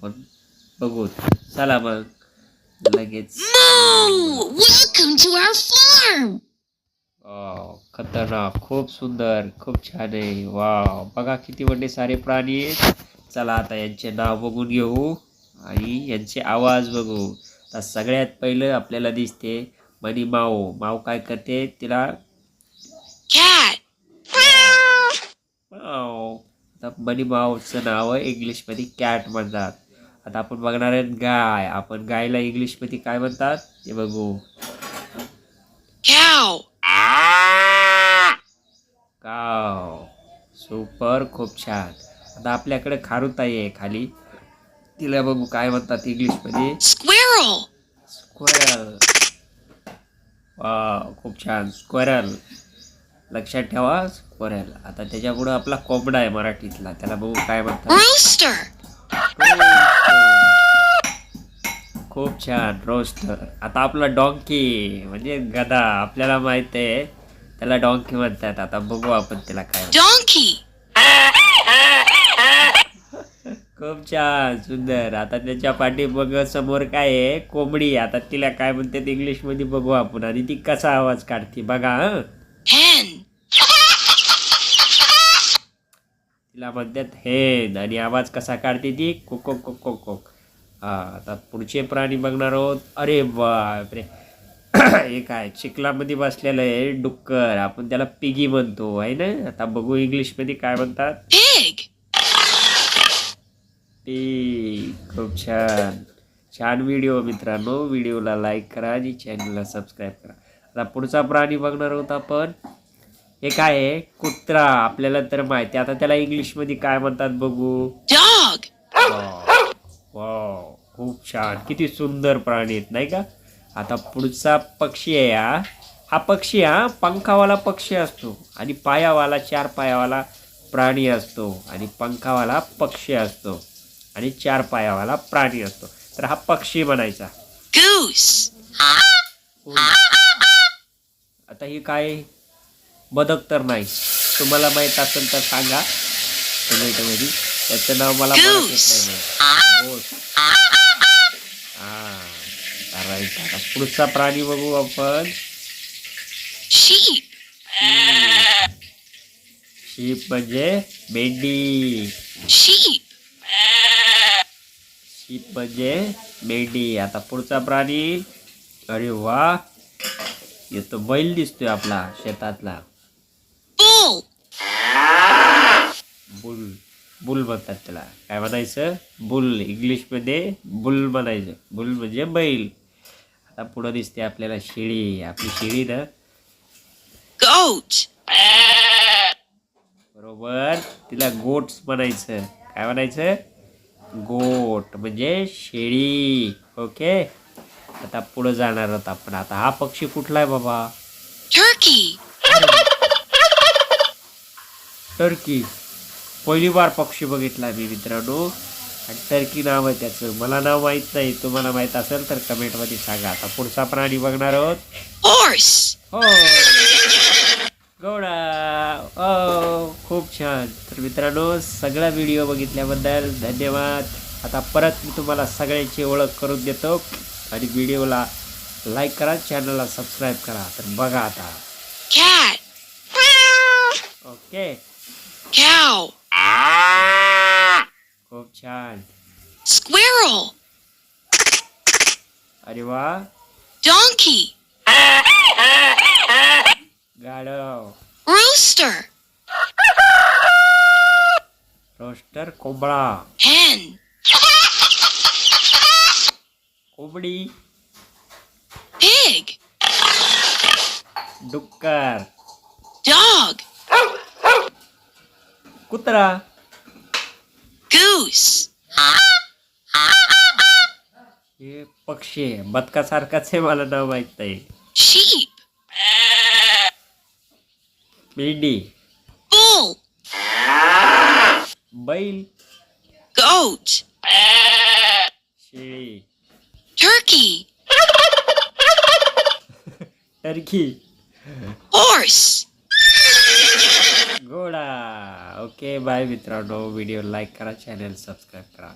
आपण बघू. चला मग. लगेच. खतरनाक. खूप सुंदर. खूप छान आहे. वाव बघा किती मोठे सारे प्राणी आहेत. चला आता यांचे नाव बघून घेऊ आणि यांचे आवाज बघू. आता सगळ्यात पहिलं आपल्याला दिसते मनी माऊ. माऊ काय करते? तिला मनी माऊचं नाव इंग्लिशमध्ये कॅट म्हणतात. आता आपण बघणार आहेत गाय. आपण गायला इंग्लिशमध्ये काय म्हणतात? ते बघू! काव सुपर खूप छान. आता आपल्याकडे खारुताई आहे खाली. तिला बघू काय म्हणतात इंग्लिशमध्ये Squirrel! स्क्वेरल वा खूप छान. स्क्वेरल लक्षात ठेवा स्क्वेरल आता त्याच्या पुढं आपला कोंबडा आहे मराठीतला. त्याला बघू काय म्हणतात. खूप छान रोस्टर आता आपला डॉंकी म्हणजे गदा आपल्याला माहीत आहे त्याला डॉंकी म्हणतात. आता बघू आपण त्याला काय म्हणतात. Donkey! खूप छान सुंदर. आता त्याच्या पाठी बघ समोर काय आहे? कोंबडी. आता तिला काय म्हणते इंग्लिशमध्ये बघू आपण. आणि ती कसा आवाज काढते बघा! तिला म्हणतात हेन आणि आवाज कसा काढते ती? कोक कोक कोक कोक कोक. हा आता पुढचे प्राणी बघणार आहोत. अरे बापरे. हे काय चिखलामध्ये बसलेलं आहे डुक्कर. आपण त्याला पिगी म्हणतो आहे ना? आता बघू इंग्लिशमध्ये काय म्हणतात. खूप छान. छान व्हिडिओ मित्रांनो. व्हिडिओला लाईक करा आणि चॅनलला सबस्क्राईब करा. आता पुढचा प्राणी बघणार आहोत आपण. हे काय आहे कुत्रा. आपल्याला तर माहिती. आता त्याला इंग्लिशमध्ये काय म्हणतात बघू. खूप छान. किती सुंदर प्राणी आहेत नाही का? आता पुढचा पक्षी आहे हा. हा पक्षी हा पंखावाला पक्षी असतो आणि पायावाला चार पायावाला प्राणी असतो आणि पंखावाला पक्षी असतो आणि चार पायावाला प्राणी असतो. तर हा पक्षी Goose! आता ही काय? बदक तर नाही. तुम्हाला माहीत असेल तर सांगा. कमेंटमध्ये त्याचं नाव मला नाही. माहीत. Goose. हा आता पुढचा प्राणी बघू आपण! शीप. म्हणजे मेंढी! शीप. म्हणजे मेंढी. आता पुढचा प्राणी. अरे वा. येतो बैल दिसतोय आपला शेतातला! बुल. बुल म्हणतात त्याला. काय म्हणायचं? बुल. इंग्लिशमध्ये बुल म्हणायचं. बुल म्हणजे बैल. आता पुढं दिसते आपल्याला शेळी आपली शेळी ना Goat! बरोबर. तिला गोट्स म्हणायचं. काय म्हणायचं? गोट म्हणजे शेळी ओके आता पुढं जाणार आहोत आपण. आता हा पक्षी कुठला आहे बाबा? Turkey! टर्की पहिली बार पक्षी बघितला मी मित्रांनो. आणि टर्की नाव आहे त्याचं. मला नाव माहीत नाही. तुम्हाला माहीत असेल तर कमेंटमध्ये सांगा. आता पुढचा प्राणी बघणार आहोत! हो. घोडा. हो. खूप छान. तर मित्रांनो सगळा व्हिडिओ बघितल्याबद्दल धन्यवाद. आता परत मी तुम्हाला सगळ्यांची ओळख करून देतो. आणि व्हिडिओला लाईक करा चॅनलला सबस्क्राईब करा. तर बघा आता! Okay. Chan. Squirrel. Arriba. Donkey. Gallo. Rooster. Rooster cobra. Hen. Cobri. Pig. Dukkar. Dog. Kutra. Goose! हे पक्षी आहे बदकासारखाच आहे मला नाव माहीत नाही Sheep! मेंढी Bull! बैल Goat! शेळी Turkey! Turkey Horse! घोडा ओके बाय मित्रांनो. व्हिडिओ लाईक करा चॅनल सबस्क्राईब करा.